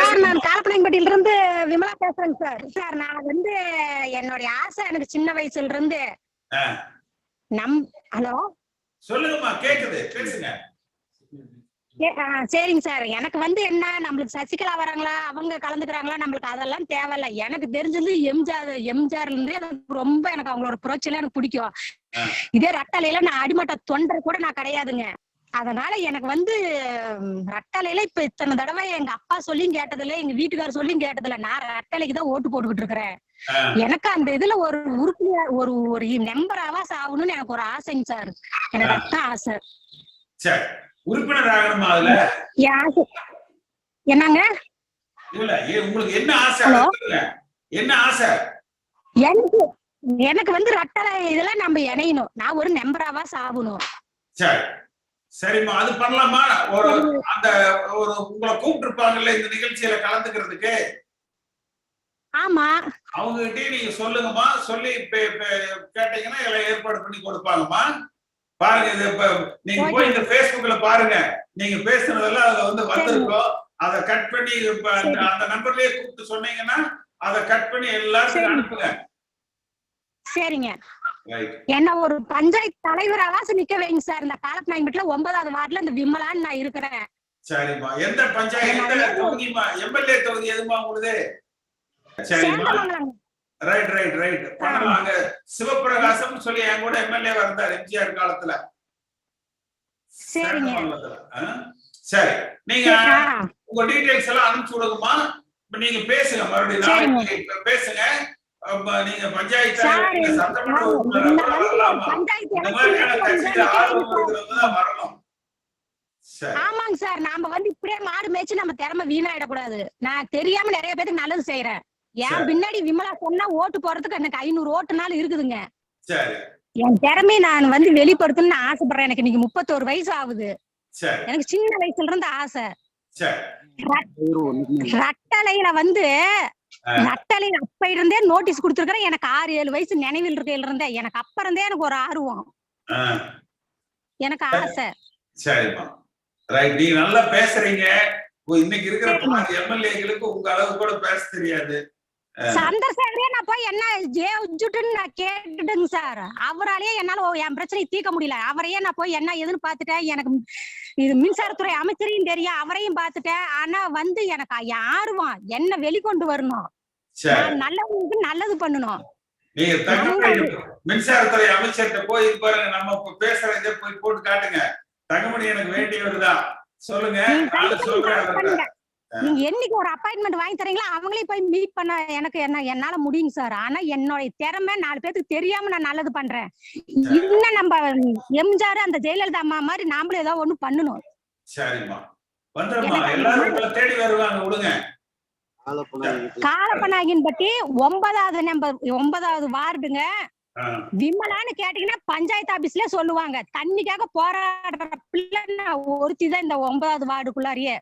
Sir நான் காலப்பனையம்பட்டியில இருந்து விமலா பேசுறேங்க சார். சார் நான் வந்து என்னுடைய ஆசை எனக்கு சின்ன வயசுல இருந்து நம் ஹலோ? சொல்லுங்கம்மா கேக்குது. பேசுங்க. சரிங்க சார். எனக்கு வந்து என்ன நம்மளுக்கு சசிகலா வராங்களா அவங்க கலந்துக்கிறாங்களா நம்மளுக்கு அதெல்லாம் தேவையில்ல. எனக்கு தெரிஞ்சது எம்ஜிஆர் எம்ஜிஆர்ல இருந்து ரொம்ப எனக்கு அவங்களோட புரட்சியில எனக்கு பிடிக்கும். இதே ரட்டலையில நான் அடிமட்ட தொண்டர் கூட நான் கிடையாதுங்க. அதனால எனக்கு வந்து ரட்டலையில இப்ப இத்தனை தடவை எங்க அப்பா சொல்லியும் கேட்டதில்ல எங்க வீட்டுக்காரர் சொல்லியும் கேட்டதில்ல. நான் ரட்டலைக்கு தான் ஓட்டு போட்டுக்கிட்டு இருக்கிறேன். எனக்கு அந்த இதுல ஒரு உறுப்பினர் ஒரு ஒரு மெம்பராவா ஆகணும்னு எனக்கு ஒரு ஆசைங்க சார். எனக்கு அதான் ஆசை. சரி உறுப்பினர் ஆகணுமா அதுல? என்னங்க? உங்களுக்கு என்ன ஆசை. என்ன ஆசை? எனக்கு எனக்கு வந்து ரட்டளை இதுல நம்ம இணையணும். நான் ஒரு மெம்பராவா சாகணும் சரி சரிம்மா அது பண்ணலாமா? ஒரு அந்த ஒரு உங்களை கூப்பிட்டு இருப்பாங்கல்ல இந்த நிகழ்ச்சியில கலந்துக்கிறதுக்கு? ஆமா. அவங்க கிட்டயே நீங்க சொல்லுங்கம்மா. சொல்லி கேட்டீங்கன்னா எல்லாம் ஏற்பாடு பண்ணி கொடுப்பாங்கம்மா. பாருங்க இது இப்ப நீங்க போய் இந்த Facebookல பாருங்க. நீங்க பேசுனதெல்லாம் அதுல வந்து வந்திருக்கோம். அதை கட் பண்ணி இப்ப அந்த நம்பர்லயே கூப்பிட்டு சொன்னீங்கன்னா அதை கட் பண்ணி எல்லாருக்கும். அனுப்புங்க. சரிங்க. என்ன ஒரு பஞ்சாயத்து தலைவராவாசு நிக்க வைங்க சார். இந்த காலப்பநாயம்பட்டில ஒன்பதாவது வார்டுல இந்த விமலான்னு நான் இருக்கிறேன். சரிம்மா. எந்த பஞ்சாயத்து தொகுதிமா எம்எல்ஏ தொகுதி எதுமா உங்களுது? சரிம்மா. ரைட் ரைட் ரைட் பண்ணலாம் அங்க சிவபிரகாசம் சொல்லி என் கூட எம்எல்ஏ இருந்தார் எம்ஜிஆர் காலத்துல. சரிங்க? சரி. நீங்க உங்க டீடைல்ஸ் எல்லாம் அனுப்பிச்சு விடுங்கம்மா. இப்ப நீங்க பேசுங்க. மறுபடியும் பேசுங்க. நீங்க பஞ்சாயத்து சட்டமன்ற வரணும். ஆமாங்க சார். நாம வந்து இப்படியே மாடு மேய்ச்சு நம்ம திறமை வீணாயிடக்கூடாது. நான் தெரியாம நிறைய பேருக்கு நல்லது செய்யறேன். என் பின்னாடி விமலா சொன்னா ஓட்டு போறதுக்கு எனக்கு ஐநூறு ஓட்டுனாலும் இருக்குதுங்க. என் திறமையை நான் வந்து வெளிப்படுத்தணும்னு ஆசைப்படுறேன். எனக்கு இன்னைக்கு முப்பத்தோரு வயசு ஆகுது. எனக்கு சின்ன வயசுல இருந்து ஆசை. சரி. ரட்டளையில வந்து ரட்டளையில அப்ப இருந்தே நோட்டீஸ் கொடுத்துருக்கேன் எனக்கு ஆறு ஏழு வயசு நினைவில் இருக்கையில இருந்தே. எனக்கு அப்ப இருந்தே எனக்கு ஒரு ஆர்வம். எனக்கு ஆசை. சரிம்மா. ரைட் நீங்க நல்லா பேசுறீங்க. இன்னைக்கு இருக்கிற. எம்எல்ஏகளுக்கு உங்க அளவு கூட பேச தெரியாது. சந்திரசேகரே நான் போய் என்ன ஜெயிச்சுட்டுன்னு நான் கேட்டுட்டுங்க சார். அவராலேயே என்னால என் பிரச்சனையை தீர்க்க முடியல. அவரையே நான் போய் என்ன ஏதுன்னு பார்த்துட்டேன். எனக்கு இது மின்சாரத்துறை அமைச்சரையும் தெரியும். அவரையும் பார்த்துட்டேன். ஆனா வந்து எனக்கு என் ஆர்வம் என்ன வெளிக்கொண்டு வரணும்? நல்லவங்களுக்கு நல்லது பண்ணணும். நீங்க தங்கமணி மின்சாரத்துறை அமைச்சர்கிட்ட போய் பாருங்க. நம்ம பேசுற இதை போய் போட்டு காட்டுங்க. தங்கமணி எனக்கு வேண்டியவர்தான் சொல்லுங்க. சொல்றேன். நீங்க என்னைக்கு ஒரு அப்பாயின்மெண்ட் வாங்கி தரீங்களா அவங்களையும் போய் மீட் பண்ண எனக்கு என்ன என்னால முடியுங்க சார் ஆனா என்னுடைய திறமை நாலு பேருக்கு தெரியாம நான் நல்லது பண்றேன். இன்னும் நம்ம எம்ஜிஆர் அந்த ஜெயலலிதா அம்மா மாதிரி நாமளும் ஏதோ ஒண்ணு பண்ணணும். சரிம்மா. காலப்பநாயகின் பட்டி ஒன்பதாவது நம்பர் ஒன்பதாவது வார்டுங்க. விமலான்னு கேட்டீங்கன்னா பஞ்சாயத்து ஆபீஸ்ல சொல்லுவாங்க. தண்ணிக்காக போராடுற பிள்ளை நான் ஒருத்தி தான் இந்த ஒன்பதாவது வார்டுக்குள்ளாரியே.